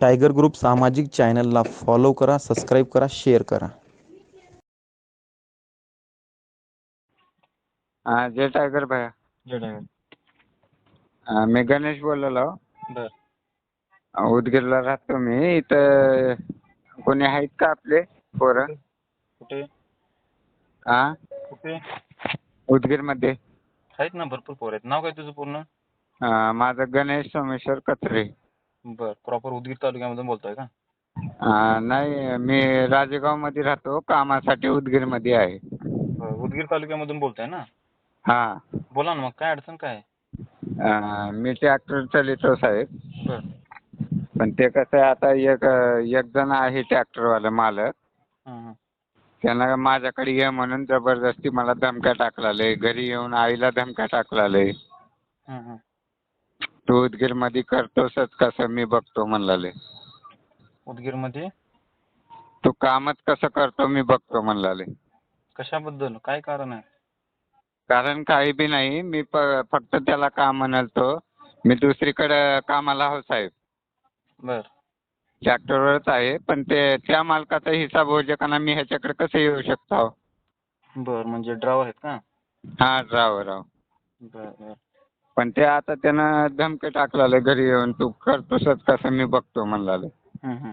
Tiger group सामाजिक चॅनलला follow करा सबस्क्राईब करा शेअर करा. हा जय टायगर भैया. जय टायगर. मी गणेश बर. अं, उदगीरला राहतो मी इथं कोणी आहेत का आपले पोरं? कुठे? हा कुठे? उदगीरमध्ये. आहेत ना भरपूर पोर आहेत. नाव काय तुझं पूर्ण? माझं गणेश सोमेश्वर कचरे बर. प्रॉपर उदगीर तालुक्यामधून बोलतोय का? नाही मी राजेगावमध्ये राहतो. कामासाठी उदगीरमध्ये आहे. बर उदगीर तालुक्यामधून बोलतोय ना? हा. बोला ना मग काय अडचण काय आहे? मी ट्रॅक्टर चालितो साहेब. बर. पण ते कसं आहे आता एक एक जण आहे ट्रॅक्टरवाला मालक. हं, हं. त्यानं माझ्याकडे ये म्हणून जबरदस्ती मला धमक्या टाकलाले. घरी येऊन आईला धमक्या टाकलाले. हं, हं. तू उदगीरमध्ये करतोसच कसं मी बघतो म्हणलाले? उदगीरमध्ये? तू कामच कसं करतो मी बघतो म्हणलाले. कशाबद्दल? काय कारण आहे? कारण काही बी नाही मी प फक्त त्याला काम म्हणालतो. मी दुसरीकडे कामाला हो साहेब. बर. ट्रॅक्टरवरच आहे पण ते त्या मालकाचा हिसाब हो का मी ह्याच्याकडे कसं येऊ शकतो? बर म्हणजे ड्रायव्हर आहेत का? हा राव राव बर बर. पण ते आता त्यानं धमके टाकलाले घरी येऊन तू करतोसच कसं मी बघतो म्हणलाले. हं, हं.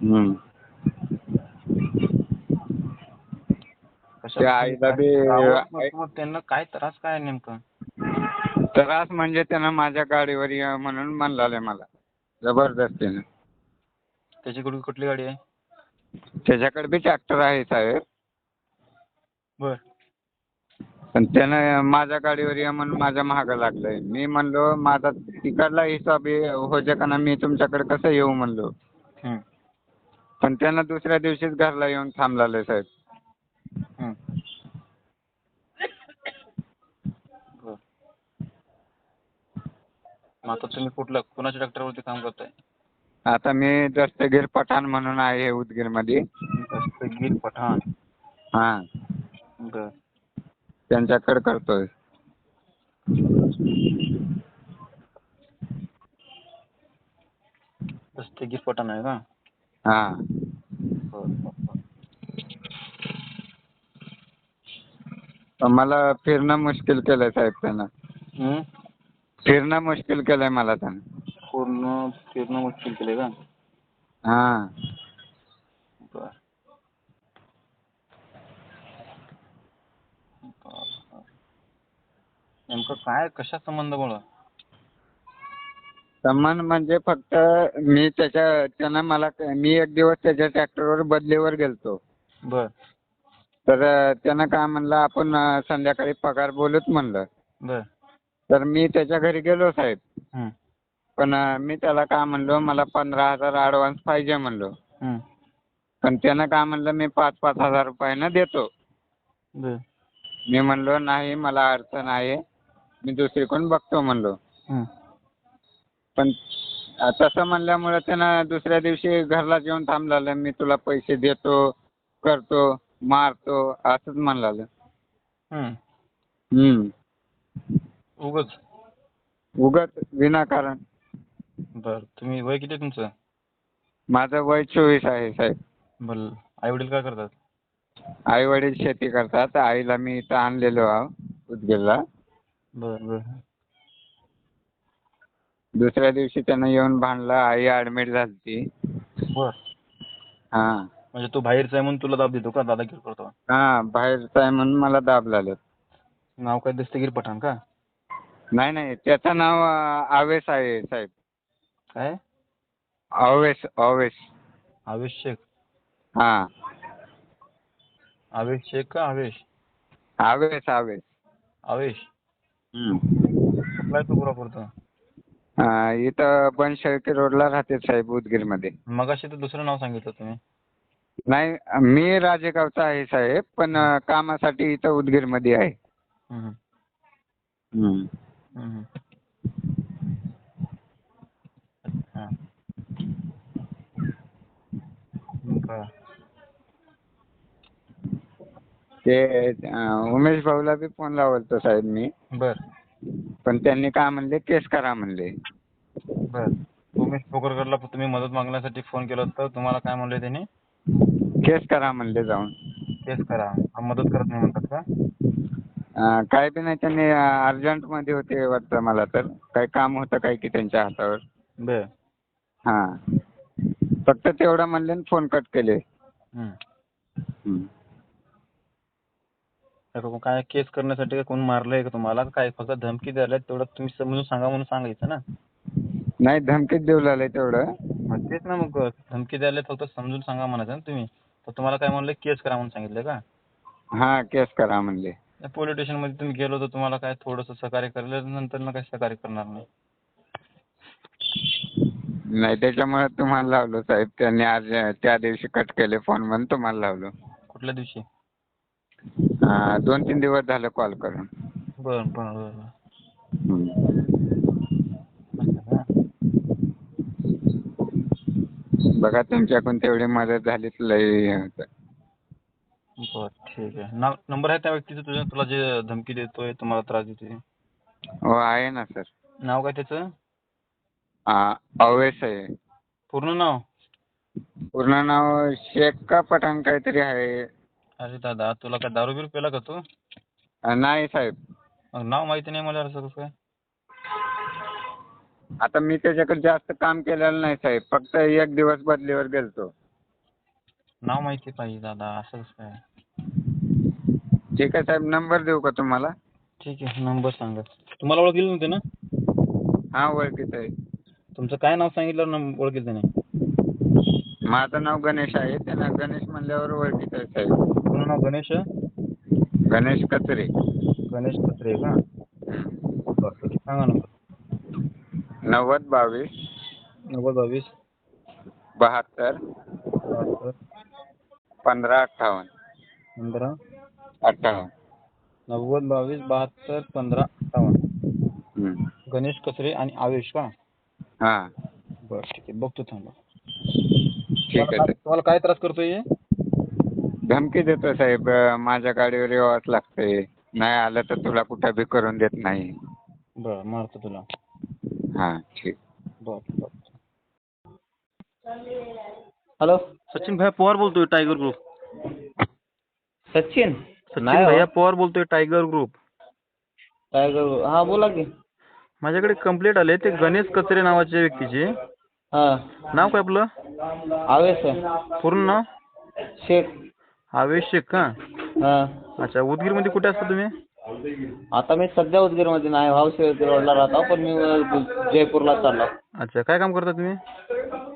हम्म. आईला बी- मग- मग त्यांना काय त्रास काय आहे नेमकं? त्रास म्हणजे त्यानं माझ्या गाडीवर ये म्हणून म्हणलाले मला जबरदस्तीनं. त्याच्याकडे कुठली गाडी आहे? त्याच्याकडे बी ट्रॅक्टर आहे साहेब. बर. पण त्यानं माझ्या गाडीवर ये म्हणून माझ्या मागं लागलंय. मी म्हणलो माझा तिकडला हिसाब हे हो जे का ना मी तुमच्याकडे कसं येऊ म्हणलो. पण त्यानं दुसऱ्या दिवशीच घरला येऊन थांबलाले साहेब. हं. बर. मग आता तुम्ही कुठलं कुणाच्या ट्रॅक्टरवरती काम करताय? आता मी दस्तगीर पठाण म्हणून आहे उदगीरमध्ये. दस्तगीर पठाण. हां. बर. त्यांच्याकडे करतोय. पठाण आहे का? हां. बर बर, बर. पण मला फिरणं मुश्किल केलंय साहेब त्यानं. हं? फिरणं मुश्किल केलंय मला त्यानं. पूर्ण फिरणं मुश्किल केलंय का? हां बर बर, बर. नेमकं काय कशा संबंध म्हणजे फक्त मी त्याच्या त्यानं मला मी एक दिवस त्याच्या ट्रॅक्टरवर बदलीवर गेलतो. बर. तर त्यानं काय म्हणलं आपण संध्याकाळी पगार बोलूच म्हणलं. बर. तर मी त्याच्या घरी गेलो साहेब. हं, पण मी त्याला काय म्हणलो मला पंधरा हजार ॲडव्हान्स पाहिजे म्हणलो. हं. पण त्यानं काय म्हणलं मी पाच पाच हजार रुपयानं देतो. बर. मी म्हणलो नाही मला अडचण आहे. मी दुसरीकडून बघतो म्हणलो. हं. पण तसं म्हणल्यामुळे त्यानं दुसऱ्या दिवशी घरला येऊन थांबलालं. मी तुला पैसे देतो करतो मारतो असंच म्हणलालं. हं. हम्म. उगाच. उगाच विनाकारण. बर. तुम्ही वय किती आहे तुमचं? माझं वय चोवीस आहे साहेब. बर. आई वडील काय करतात? आई वडील शेती करतात. आईला मी इथं आणलेलो आहो उदगीरला. बर बर. दुसऱ्या दिवशी त्यानं येऊन भांडला आई ॲडमिट झाली बर. हां. म्हणजे तू बाहेरचा आहे म्हणून तुला दाब देतो का? दादागिरी करतो हां बाहेरचं आहे म्हणून मला दाब लागलं. नाव काय दस्तगीर पठाण का? नाही नाही. त्याचं नाव अं, आवेश आहे साहेब. काय? अवेश अवेश आवेश शेख. हां. आवेश शेख का आवेश? आवेश आवेश. आवेश. कुठला तू इथं बनशेळकी रोडला राहते साहेब उदगीरमध्ये. मगाशी तर दुसरं नाव सांगितलं तुम्ही. नाही मी राजेगावचा आहे साहेब पण अं, कामासाठी इथं उदगीरमध्ये आहे. हम्म. हं, हं. अच्छा बर. ते उमेश भाऊला बी फोन लावलतो साहेब मी. बर. पण त्यांनी काय म्हणले केस करा म्हणले. बर. उमेश पोकरकरला तुम्ही मदत मागण्यासाठी फोन केला होता तुम्हाला काय म्हणले त्यांनी? केस करा म्हणले जाऊन. केस करा. हा मदत करत नाही म्हणतात का? अं, काय बी नाही त्यांनी अर्जंटमध्ये होते वाटतं मला तर. काही काम होतं काय की त्यांच्या हातावर. बर. हां. फक्त तेवढं म्हणले आणि फोन कट केले. हम्म. हं. काय केस करण्यासाठी काय कोण मारलंय का तुम्हाला? काय फक्त धमकी द्यायला तेवढं तुम्ही समजून सांगा म्हणून सांगायचं ना. नाही धमकीच देऊ लागले तेवढं. मग तेच ना मग धमकी द्यायला फक्त समजून सांगा म्हणायचं ना तुम्ही. तर तुम्हाला काय म्हणलं? केस करा म्हणून सांगितलं का? हां केस करा म्हणले. पोलीस स्टेशनमध्ये तुम्ही गेलो तर तुम्हाला काय थोडंसं सहकार्य करेल नंतर ना काय सहकार्य करणार नाही. नाही त्याच्यामुळे तुम्हाला लावलो साहेब. त्यांनी आज त्या दिवशी कट केले फोन म्हणून तुम्हाला लावलो. कुठल्या दिवशी? दोन तीन दिवस झालं कॉल करून. बर बर बर? बघा तुमच्याकडून तेवढी मदत झाली तर लई हे होतं. बर ठीक आहे. नाव नंबर आहे त्या व्यक्तीचा तुझ्या तुला जे धमकी देतोय तुम्हाला त्रास देतोय? हो आहे ना सर. नाव काय त्याचं? अवेस आहे. पूर्ण नाव? पूर्ण नाव शेख का पठाण काहीतरी आहे. अरे दादा तुला काय दारू बिरू पेला का तू? अं, नाही साहेब. नाव माहिती नाही मला असं कसं काय? आता मी त्याच्याकडे जास्त काम केलेलं नाही साहेब फक्त एक दिवस बदलीवर गेलतो. नाव माहिती पाहिजे दादा असं कसं काय? ठीक आहे साहेब नंबर देऊ का तुम्हाला? ठीक आहे नंबर सांगा. तुम्हाला ओळखील नव्हते ना? हा ओळखीचं आहे तुमचं काय नाव सांगितलं नंबर ओळखील त्याने माझं नाव गणेश आहे त्यांना गणेश म्हणल्यावर ओळखीचं आहे साहेब. पूर्ण नाव गणेश गणेश कचरे. गणेश पत्रे का? बरं ठीक आहे. सांगा नंबर नव्वद बावीस. नव्वद बावीस. बहात्तर. बहात्तर. पंधरा अठ्ठावन्न. पंधरा. अठ्ठावन्न. नव्वद बावीस बहात्तर पंधरा अठ्ठावन्न. गणेश कचरे आणि आवेश का? हा. बरं ठीक आहे. बघतो थांबा. ठीक आहे. तुम्हाला काय त्रास करतोय हे? धमकी देतो साहेब. माझ्या गाडीवर यावंच लागतंय. नाही आलं तर तुला कुठं बी करून देत नाही. बरं मारतो तुला. हा ठीक. बरं बरं. हॅलो? सचिन भैया पवार बोलतोय टायगर ग्रुप. सचिन? सचिन नाही हो. भैया पवार बोलतोय टायगर ग्रुप. काय करू हा बोला की. माझ्याकडे कंप्लेंट आले ते गणेश कचरे नावाच्या व्यक्तीचे. हा. नाव काय आपलं? आवेश आहे. पूर्ण नाव? शेख. आवेश शेख का? हा. अच्छा उदगीरमध्ये कुठे असता तुम्ही? आता मी सध्या उदगीरमध्ये नाही भावशेवती रोडला राहतो पण मी अ, जयपूरला चाललो. अच्छा काय काम करता तुम्ही?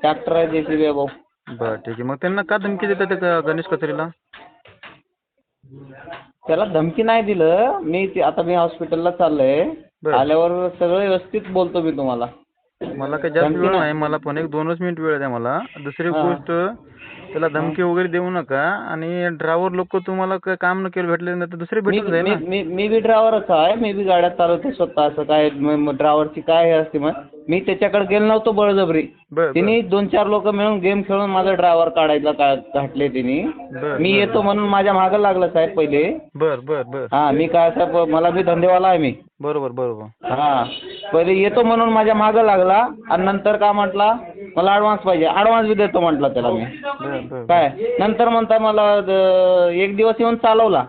ट्रॅक्टर आहे जे सी बी आहे भाऊ. बरं ठीक आहे. मग त्यांना का धमकी देतात त्या गणेश कचरेला? त्याला धमकी नाही दिलं. मी ते- आता मी हॉस्पिटलला चाललोय. बरं. आल्यावर सगळं व्यवस्थित बोलतो मी तुम्हाला. मला काही जास्त धमकी वेळ नाही. नाही मला पण एक दोनच मिनिट वेळ द्या मला. दुसरी हा. गोष्ट त्याला धमकी वगैरे देऊ नका. आणि ड्रायव्हर लोक तुम्हाला काय काम न केलं भेटले नाही तर दुसरे मी भेटून जाईल मी ना. मी मी बी ड्रायव्हरच आहे. मी बी गाड्या चालवतो स्वतः असं काय ड्रायव्हरची काय हे असते मग? मी त्याच्याकडे गेलो नव्हतो बळजबरी. बर तिने दोन चार लोक मिळून गेम खेळून माझा ड्रायव्हर काढायला का घातले तिने. बर मी येतो म्हणून माझ्या मागं लागलं साहेब पहिले. बर बर बर. हा मी काय साहेब मला बी धंदेवाला आहे मी. बरोबर बरोबर. हा. पहिले येतो म्हणून माझ्या मागं लागला आणि नंतर का म्हटला मला ॲडव्हान्स पाहिजे. ॲडव्हान्स बी देतो म्हटलं त्याला मी. बर बर काय? नंतर म्हणता मला द- एक दिवस येऊन चालवला.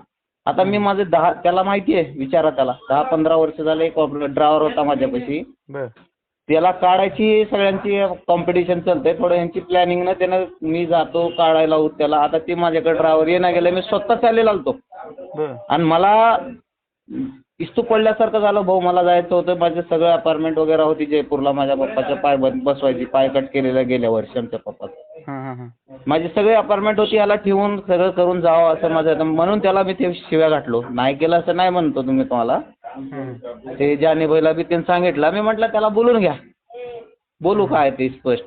आता मी माझे दहा त्याला माहिती आहे विचारा त्याला. दहा पंधरा वर्ष झाले एक ड्रायव्हर होता माझ्यापाशी. बर. त्याला काढायची सगळ्यांची कॉम्पिटिशन चालते थोडं यांची प्लॅनिंग ना त्यानं मी जातो काढायला त्याला. आता ते माझ्याकडे ड्रायव्हर येणं गेलं मी स्वतः चालेल आलतो. आणि मला इस्तू पडल्यासारखं झालं भाऊ मला जायचं होतं. माझे सगळं अपार्टमेंट वगैरे होती जयपूरला. माझ्या पप्पाच्या पाय बस- बसवायची. पाय कट केलेला गेल्या वर्षी आमच्या पप्पाचं. हां माझी सगळी अपार्टमेंट होती. याला ठेवून सगळं करून जावं असं माझं. म्हणून त्याला मी ते शिव्या घातलो. नाही केलं असं नाही म्हणतो तुम्ही तुम्हाला. ते जाने भाईला बी त्यांनी सांगितलं मी म्हटलं त्याला बोलून घ्या. बोलू काय ते स्पष्ट.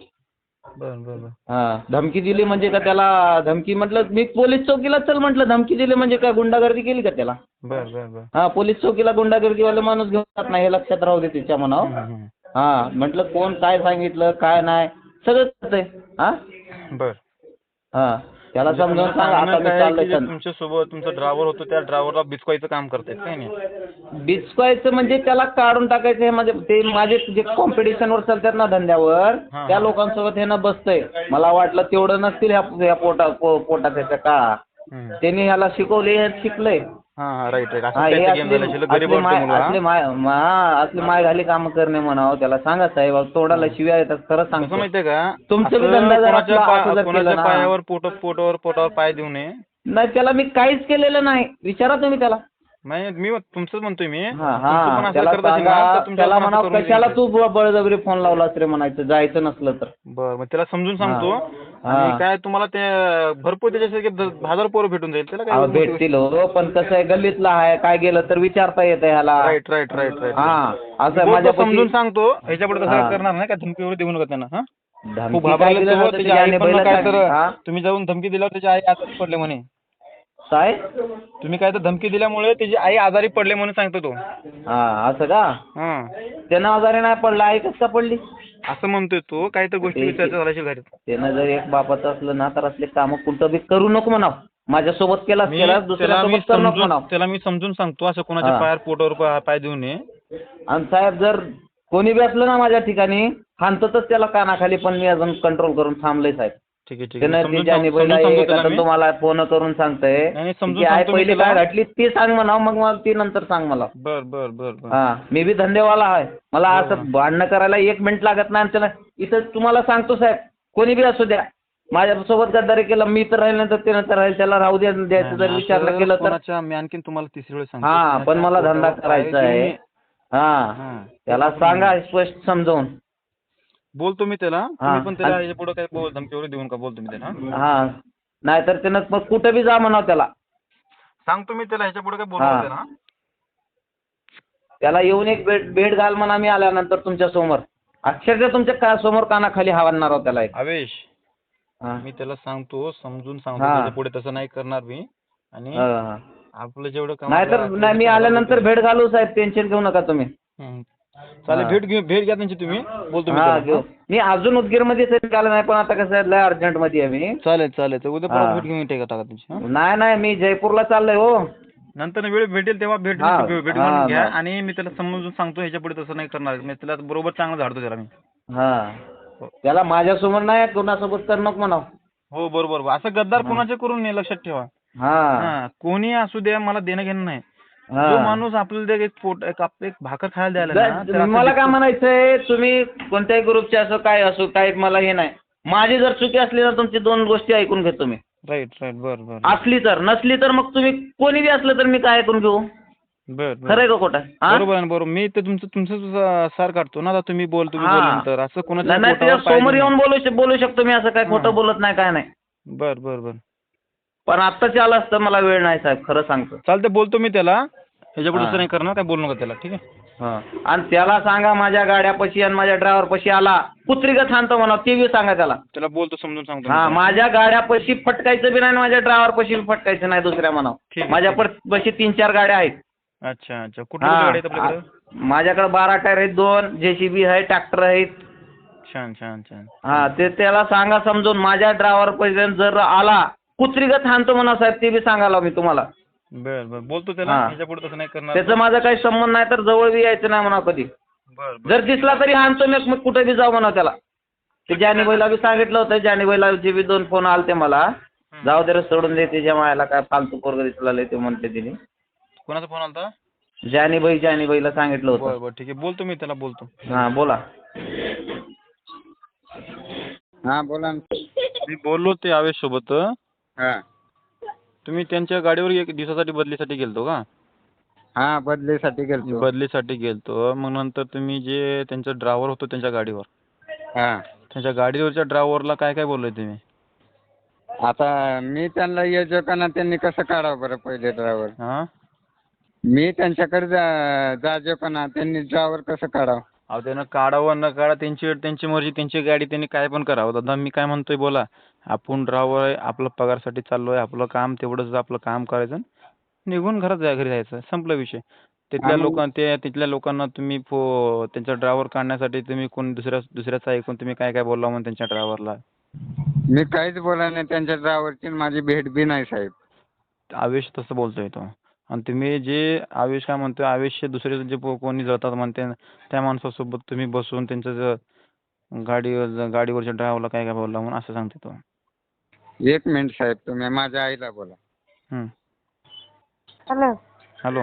बर बर बर. हा धमकी दिली म्हणजे का त्याला धमकी म्हटलं मी पोलीस चौकीला चल म्हटलं धमकी दिली म्हणजे काय गुंडागर्दी केली का त्याला? बर बर बर. हा पोलीस चौकीला गुंडागर्दीवाले माणूस घेऊन जात नाही हे लक्षात राहू दे तिच्या मनावर. हा म्हटलं कोण काय सांगितलं काय नाही सगळं कळतंय हा? बर. हा. त्याला म्हणजे समजावून सांगा आता मी चाललोय तुमच्यासोबत तुमचा ड्रायव्हर होतो त्या ड्रायव्हरला बिचवायचं काम करतायत काय नाही? बिचकायचं म्हणजे त्याला काढून टाकायचं हे म्हणजे ते माझे जे कॉम्पिटिशनवर चालतात ना धंद्यावर हा. त्या लोकांसोबत हे ना बसतंय. मला वाटलं तेवढं नसतील ह्या ह्या पोटा पो- पोटात ह्याच्या का? हम्म. त्यांनी ह्याला शिकवले हे शिकलंय. राईट हा हे असले माय मुलगा असले माय मा- असले माय घाली काम करणे म्हणावं त्याला सांगा साहेब अहो, तोंडाला शिव्या येतात खरं कसं सांगतो. माहितीये का? तुमचं बी असं धंदा जर कोणाच्या असला- पाय- असं जर कोणाच्या केलं ना- पायावर पोट पोटावर पोटावर पाय देऊ नये. नाही त्याला मी काहीच केलेलं नाही. विचारा तुम्ही त्याला. नाही मी तुमचंच म्हणतोय मी. हा तुमचं पण हा असं त्याला करत असेल ना, सांगा तर तुमच्या त्याला पण असं म्हणावं करून कशाला. तू ब- बळजबरी फोन लावलास रे म्हणायचं जायचं नसलं तर. बरं मग त्याला समजून सांगतो. हा. आणि काय तुम्हाला ते भरपूर त्याच्यासाठी द- हजार पोरं भेटून जाईल त्याला अहो, काय भेटतील हो पण कसं आहे गल्लीतला आहे काय गेलं तर विचारता येतं ह्याला. राईट राईट राईट राईट हा. असं माझ्या समजून सांगतो ह्याच्या पुढे हा. तसं करणार नाही का धमकी वगैरे देऊ नका त्यांना हा? खूप घाबरले त्याची आई पण काय तर हा? तुम्ही जाऊन धमकी दिल्यावर त्याची आई आजारी पडले म्हणे. काय तुम्ही काय तर धमकी दिल्यामुळे त्याची आई आजारी पडले म्हणून सांगतो तो. हा असं का? हा. त्यानं आजारी नाही पडला आई कसं का पडली? असं म्हणतोय तो. काही तर गोष्टी ते- विचारायचं झाल्याशी घरी. त्यानं जर एक बापाचं असलं ना तर असले कामं कुठं बी करू नको म्हणाव. माझ्यासोबत केला मी केला त्याला मी दुसऱ्यासोबत करू नको समजून म्हणाव. त्याला मी समजून सांगतो असं कोणाच्या हा. पायावर पोटावर पा- पाय देऊ नये. आणि साहेब जर कोणी बी असलं ना माझ्या ठिकाणी हाणतच त्याला कानाखाली पण मी अजून कंट्रोल करून थांबलोय साहेब. ठीक आहे ठीक आहे त्यानं समजून त्याच्या सांग- बैला समजून सांगतो एक त्याला आता मी. तुम्हाला फोन करून सांगतोय नाही, नाही, समजून की आई सांगतो मी पहिली त्याला. काय घडली ती सांग म्हणाव मग मला ती नंतर सांग मला बर बर बर बर हा मी बी धंदेवाला आहे मला हो. असं भांडणं करायला एक मिनिट लागत नाही त्याला इथं तुम्हाला सांगतो साहेब कोणी बी असू द्या माझ्यासोबत गद्दारी केलं मी तर राहील नंतर ते नंतर राहील त्याला राहू द्या द्यायचं जर नाही, विचारलं असं केलं तर कोणाच्या मी आणखीन तुम्हाला तिसरी वेळ सांगतो हा पण मला धंदा करायचा आहे. हा हा. त्याला सांगा स्पष्ट समजावून बोलतो मी त्याला हा. तुम्ही पण त्याला आणि- याच्यापुढे काय बोल धमकी वगैरे देऊन का बोलतो मी त्याला हा? हा नाहीतर त्यानं मग कुठं बी जा म्हणाव त्याला सांगतो मी त्याला ह्याच्या पुढे काय हा. बोलतो त्याला त्याला येऊन एक भेट भेट घाल म्हणा मी आल्यानंतर तुमच्यासमोर अक्षरशः तुमच्या का समोर कानाखाली हवालणार आहोत त्याला एक आवेश हा. मी त्याला सांगतो समजून सांगतो हा. त्याच्या पुढे तसं नाही करणार मी आणि हा, हा. आपलं जेवढं काम नाहीतर नाही मी आल्यानंतर भेट घालू साहेब टेन्शन घेऊ नका तुम्ही हम्म. चालेल हा. भेट घेऊ भेट घ्या त्यांची तुम्ही बोलतो मी हा. घेऊ मी अजून उदगीरमध्ये निघालं नाही पण आता कसं आहे लय अर्जंटमध्ये आहे मी चालेल चालेल तर उद्या हा. परत भेट घेऊन टाका टाका त्यांची हा? नाही नाही मी जयपूरला चाललोय हो नंतर वेळ भेटेल तेव्हा भेट हा, भेट हा, घ्या हा. आणि मी त्याला समजून सांगतो ह्याच्या पुढे तसं नाही करणार मी त्याला बरोबर चांगलं झाडतो त्याला मी हा त्याला माझ्यासमोर नाही कोणासोबत कर नको म्हणाव हो बरोबर. असं गद्दार कोणाचे करून नाही लक्षात ठेवा हा हा कोणी असू द्या मला देणं घेणं नाही हा. जो माणूस आपल्याला ते एक पोट एक आप- एक भाकर खायला द्यायला ना, असं मला काय म्हणायचंय तुम्ही कोणत्याही ग्रुपचे असो काय असो काय मला हे नाही. माझी जर चुकी असली तर तुमची दोन गोष्टी ऐकून घेतो मी. राईट राईट बर बर. असली तर नसली तर मग तुम्ही कोणी बी असलं तर मी काय ऐकून घेऊ? बर बर. खरंय का खोटं? हा? बरोबर आहे ना, बरोबर. मी तर तुमचं तुमचं सार काढतो ना आता तुम्ही बोल तुम्ही हा. बोलल्यानंतर असं कोणाच्या नाही नाही पोटावर त्याच्या पाय समोर देऊ येऊन. बोलू बोलू शकतो मी असं काय खोटं हा. बोलत नाही काय नाही. बर बर बर. पण आत्ताच आलं असतं मला वेळ नाही साहेब खरं सांगतो. चालतंय बोलतो मी त्याला. ह्याच्या पुढे हा. तसं नाही करणार काय बोलू नका त्याला ठीक आहे? हा. आणि त्याला सांगा माझ्या गाड्यापाशी आणि माझ्या ड्रायव्हर पशी आला कुत्रीगत हाणतो म्हणा ते बी सांगा त्याला. त्याला बोलतो समजून सांगतो मी हा त्याला. माझ्या गाड्यापाशी फटकायचं बी नाही आणि माझ्या ड्रायव्हर पशी बी फटकायचं नाही दुसऱ्या म्हणाव. ठीक आहे, माझ्या पाशी तीन चार गाड्या आहेत. अच्छा अच्छा. कुठली हा. कुठली गाडी आहेत आपल्याकडे? माझ्याकडे बारा टायर आहेत दोन जेसीबी आहे ट्रॅक्टर आहेत. छान छान छान. हा ते त्याला सांगा समजून माझ्या ड्रायव्हर पर्यंत जर आला कुत्रीगत हाणतो म्हणा साहेब ते बी सांगायला मी तुम्हाला. बर बर. बोलतो त्याला हा. ह्याच्या पुढे तसं नाही करणार. त्याचं माझा काही संबंध नाही तर जवळ बी यायचं नाही म्हणा कधी. बर बर. जर दिसला तरी हाणतो मी मग कुठे बी जाऊ म्हणा त्याला. ते जानीबाईला बी सांगितलं होतं जानीबाईला जे बी दोन फोन आलते मला जाऊ दे रे सोडून दे त्याच्या मायाला काय फालतू पोरग दिसला लय ते म्हणते तिने. कोणाचा फोन आलता? जानीबाई जानीबाईला सांगितलं बर होतं. बर ठीक आहे. बोलतो मी त्याला बोलतो. हा बोला. हा बोला ना. मी बोललो ते आवेश सोबत हा. तुम्ही त्यांच्या गाडीवर एक दिवसासाठी बदलीसाठी गेलतो का? हा बदलीसाठी गेलतो. बदलीसाठी गेलतो. मग नंतर तुम्ही जे त्यांचा ड्रायव्हर होतो त्यांच्या गाडीवर. हा. त्यांच्या गाडीवरच्या ड्रायव्हरला काय काय बोललोय तुम्ही? आता मी त्यांना यायचो ना त्यांनी कसं काढावं बरं पहिले ड्रायव्हर हा? मी त्यांच्याकडे जा जायचो का ना त्यांनी ड्रायव्हर कसं काढावं? अहो त्यानं काढावं न काढा त्यांची त्यांची मर्जी त्यांची गाडी त्यांनी काय पण करावं. दादा मी काय म्हणतोय बोला. आपण आहे आपलं पगारसाठी चाललोय आपलं काम तेवढंच आपलं काम करायचं निघून घरात जा घरी जायचं. संपला विषय. तिथल्या आणि- लोकां ते तिथल्या लोकांना तुम्ही त्यांचा ड्रायव्हर काढण्यासाठी तुम्ही कोण दुसऱ्या दुसऱ्याचं ऐकून तुम्ही काय काय बोलला म्हणून त्यांच्या ड्रायव्हरला मी काहीच बोला नाही. त्यांच्या ड्रायव्हरची माझी भेट बी नाही साहेब. आवेश तसं बोलतोय तो. आणि तुम्ही जे आवेश काय म्हणतोय आवेश दुसरे जे कोणी जातात म्हणते त्या माणसासोबत तुम्ही बसून त्यांच्या गाडीवर गाडीवरच्या ड्रायव्हरला काय काय बोलला म्हणून असं सांगते तो. एक मिनिट साहेब तुम्ही माझ्या आईला बोला हम्म. हॅलो हॅलो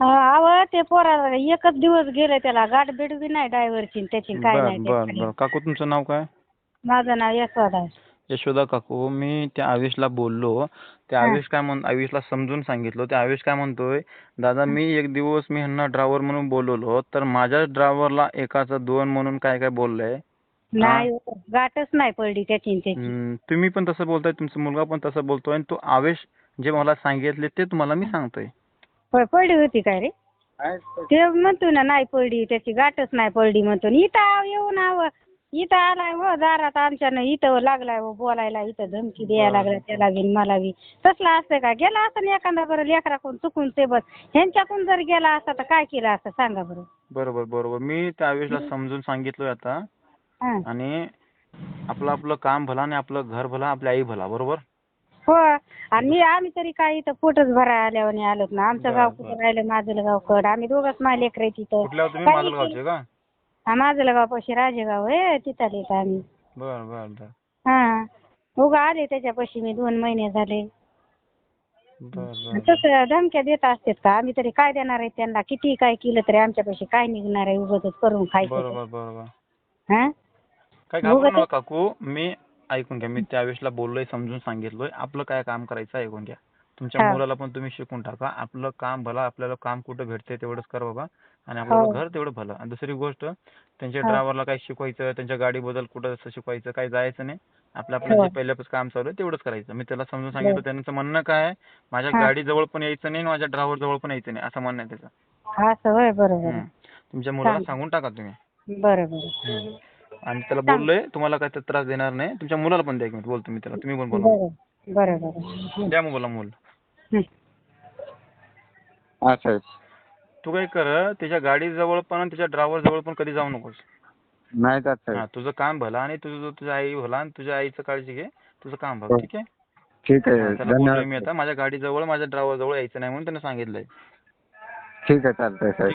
अहो ते पोराला एकच दिवस गेले त्याला गाठ बीट बी नाही ड्रायव्हरची त्याची काय बर नाही बर त्याची. बर काकू तुमचं नाव काय माझं नाव यशोदा आहे. यशोदा काकू मी त्या आवेशला बोललो त्या हा. आवेश काय म्हण आवेशला समजून सांगितलं त्या आवेश काय म्हणतोय दादा मी एक दिवस मी ह्यांना ड्रायव्हर म्हणून बोलवलो तर माझ्या ड्रायव्हरला एकाचं दोन म्हणून काय काय बोललंय नाही हो, गाठच नाही पडली त्याची न त्याची हम्म, तुम्ही पण तसं बोलताय तुमचा मुलगा पण तसं बोलतोय आणि तो आवेश जे मला सांगितले ते तुम्हाला मी सांगतोय. होय, पडली होती काय रे? ते म्हणतो ना नाही पडली त्याची गाठच नाही पडली म्हणतो. आणि इथं आव येऊन आव. इथं आलाय हो दारात आमच्यानं इथं लागलाय हो बोलायला इथं धमकी द्यायला लागला त्याला बी न मला बी. तसलं असतं का? गेला असता ना एखादा बरं लेकराकडून चुकून ते बस. ह्यांच्याकडून जर गेला असता तर काय केलं असतं? सांगा बरं. बरोबर बरोबर. मी त्या आवेशला समजून सांगितलोय आता. आणि आपलं आपलं काम भला आणि आपलं घर भला आपली आई भला बरोबर? हो. आणि मी आम्ही तरी काय इथं पोटच भरायला आल्यावर आलोत ना. आमचं गाव. कुठं राहिलं माझं गाव कड आम्ही दोघंच माझे लेकर आहे तिथं कुठल्या तुम्ही? काही माजलगावचे का? हा माझं गाव पाशी राजेगाव आहे. तिथं येत आम्ही. बर बर बर. हा. उगा आले त्याच्यापाशी मी दोन महिने झाले. बर बर. तसं धमक्या देत असतात का? आम्ही तरी काय देणार आहे त्यांना? किती काय केलं तरी आमच्यापाशी काय निघणार आहे? उगाच करून खायचं बरोबर बरोबर हा? काय घाबरू नका काकू. मी ऐकून घ्या. मी त्यावेळेसला बोललोय समजून सांगितलोय. आपलं काय काम करायचं ऐकून घ्या. तुमच्या. मुलाला पण तुम्ही शिकून टाका. आपलं काम भला आपल्याला काम कुठं भेटतंय तेवढंच कर बाबा. आणि आपल्याला हो. घर तेवढं भलं. आणि दुसरी गोष्ट त्यांच्या. ड्रायव्हरला काय शिकवायचं त्यांच्या गाडीबद्दल कुठं कसं शिकवायचं काय जायचं नाही. आपलं आपलं हो. जे पहिल्यापासून काम चालू आहे तेवढंच करायचं. मी त्याला समजून सांगितलं. हो. त्यांचं म्हणणं काय आहे? माझ्या हा. गाडीजवळ पण यायचं नाही माझ्या ड्रायव्हर जवळ पण यायचं नाही. असं म्हणणं आहे त्याचं. असं बरोबर. तुमच्या मुलाला. सांगून टाका तुम्ही. बरं बरं आणि त्याला. बोललोय तुम्हाला काय त्रास देणार नाही. तुमच्या मुलाला पण द्या एक मिनिट बोलतो मी त्याला. तुम्ही पण बोला. बरं द्या मूल. हं. हा साहेब. तू काय कर त्याच्या गाडी जवळ पण आणि त्याच्या ड्रायव्हर जवळ पण कधी जाऊ नकोस. नाही जात हा तुझं काम भला आणि तुझं तुझ्या आई भला आणि तुझ्या आईचं काळजी घे तुझं काम भलं हो. ठीक आहे? ठीक हा, आहे त्याला बोललोय मी धन्यवाद. आता माझ्या गाडी जवळ माझ्या ड्रायव्हर जवळ यायचं नाही म्हणून त्याने सांगितलंय. ठीक आहे चालतंय साहेब.